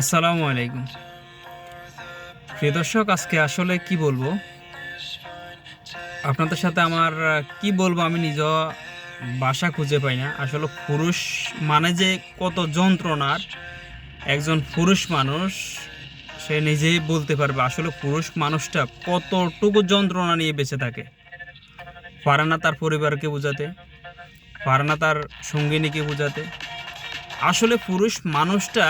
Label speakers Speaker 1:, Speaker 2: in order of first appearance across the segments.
Speaker 1: আসসালামু আলাইকুম। প্রিয় দর্শক, আজকে আসলে কি বলব? আপনাদের সাথে আমার, কি বলব আমি নিজ বাসা খুঁজে পাই না। আসলে পুরুষ মানে যে কত যন্ত্রণার, একজন পুরুষ মানুষ, সে নিজেই বলতে পারবে, আসলে পুরুষ মানুষটা কতটুকু যন্ত্রণা নিয়ে বেঁচে থাকে। পারে না তার পরিবারকে বোঝাতে, পারে না তার সঙ্গিনীকে বোঝাতে। আসলে পুরুষ মানুষটা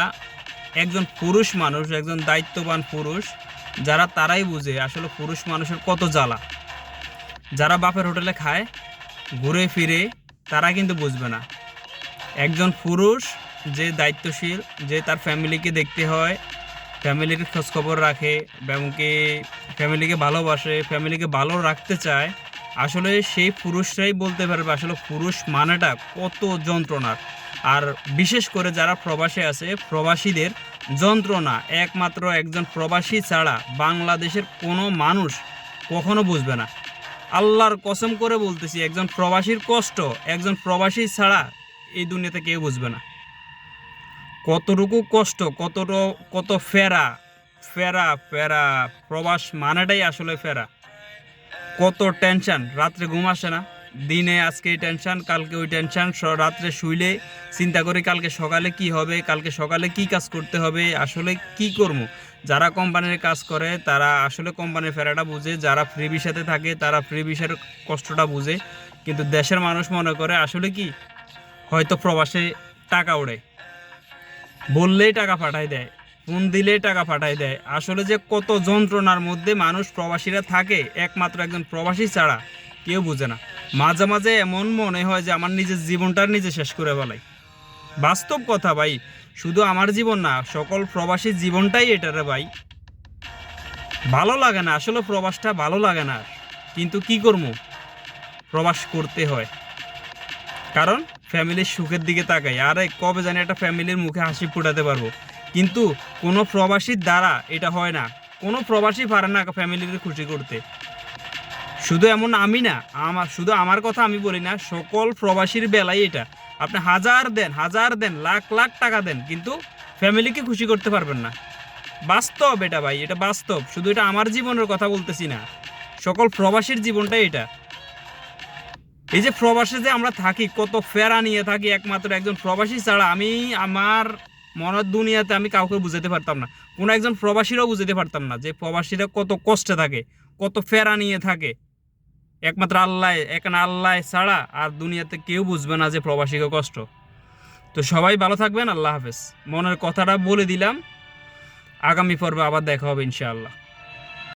Speaker 1: একজন পুরুষ মানুষ, একজন দায়িত্ববান পুরুষ, যারা তারাই বুঝে আসলে পুরুষ মানুষের কত জ্বালা। যারা বাপের হোটেলে খায়, ঘুরে ফিরে, তারা কিন্তু বুঝবে না। একজন পুরুষ যে দায়িত্বশীল, যে তার ফ্যামিলিকে দেখতে হয়, ফ্যামিলির খোঁজখবর রাখে এমনকি ফ্যামিলিকে ভালোবাসে, ফ্যামিলিকে ভালো রাখতে চায়, আসলে সেই পুরুষরাই বলতে পারবে আসলে পুরুষ মানেটা কত যন্ত্রণার। আর বিশেষ করে যারা প্রবাসে আছে, প্রবাসীদের যন্ত্রণা একমাত্র একজন প্রবাসী ছাড়া বাংলাদেশের কোনো মানুষ কখনো বুঝবে না। আল্লাহর কসম করে বলতেছি, একজন প্রবাসীর কষ্ট একজন প্রবাসী ছাড়া এই দুনিয়াতে কেউ বুঝবে না। কতটুকু কষ্ট, কতটা, কত ফেরা ফেরা ফেরা, প্রবাস মানেটাই আসলে ফেরা। কত টেনশন, রাত্রে ঘুম আসে না। দিনে আজকে এই টেনশন কালকে ওই টেনশন রাত্রে শুইলে চিন্তা করে কালকে সকালে কি হবে, কালকে সকালে কি কাজ করতে হবে, আসলে কি করব? যারা কোম্পানির কাজ করে, তারা আসলে কোম্পানির ফেরাটা বুঝে, যারা ফ্রি ভিসাতে থাকে, তারা ফ্রি ভিসার কষ্টটা বুঝে। কিন্তু দেশের মানুষ মনে করে, আসলে কি? হয়তো প্রবাসে টাকা ওড়ে। বললেই টাকা পাঠায় দেয়, ফোন দিলেই টাকা পাঠায় দেয়। আসলে যে কত যন্ত্রণার মধ্যে মানুষ প্রবাসীরা থাকে, একমাত্র একজন প্রবাসী ছাড়া। কেউ বুঝে না। মাঝে মাঝে এমন মনে হয় যে আমার নিজের জীবনটা নিজে শেষ করে ফেলাই। বাস্তব কথা ভাই, শুধু আমার জীবন না, সকল প্রবাসী জীবনটাই এটা রে ভাই। ভালো লাগে না, আসলে প্রবাসটা ভালো লাগে না। কিন্তু কি করব? প্রবাস করতে হয়। কারণ ফ্যামিলির সুখের দিকে তাকাই। আরে, কবে জানি একটা ফ্যামিলির মুখে হাসি ফুটাতে পারব। কিন্তু কোনো প্রবাসীর দ্বারা এটা হয় না। কোনো প্রবাসী পারে না ফ্যামিলিকে খুশি করতে। শুধু এমন আমি না, আমার, শুধু আমার কথা আমি বলি না, সকল প্রবাসীর বেলায় এটা। আপনি হাজার দেন হাজার দেন, লাখ লাখ টাকা দেন, কিন্তু ফ্যামিলিকে খুশি করতে পারবেন না। বাস্তব এটা ভাই, এটা বাস্তব। শুধু এটা আমার জীবনের কথা বলতেছি না। সকল প্রবাসীর জীবনটাই এটা। এই যে প্রবাসে যে আমরা থাকি, কত ফেরা নিয়ে থাকি, একমাত্র একজন প্রবাসী ছাড়া আমি আমার মনের দুনিয়াতে আমি কাউকে বুঝাতে পারতাম না। কোনো একজন প্রবাসীরাও বুঝাতে পারতাম না যে প্রবাসীরা কত কষ্টে থাকে, কত ফেরা নিয়ে থাকে। একমাত্র আল্লাহ এখানে আল্লাহ ছাড়া আর দুনিয়াতে কেউ বুঝবে না যে প্রবাসীকে কষ্ট। তো সবাই ভালো থাকবেন, আল্লাহ হাফেজ। মনের কথাটা বলে দিলাম। আগামী পর্বে আবার দেখা হবে ইনশাআল্লাহ।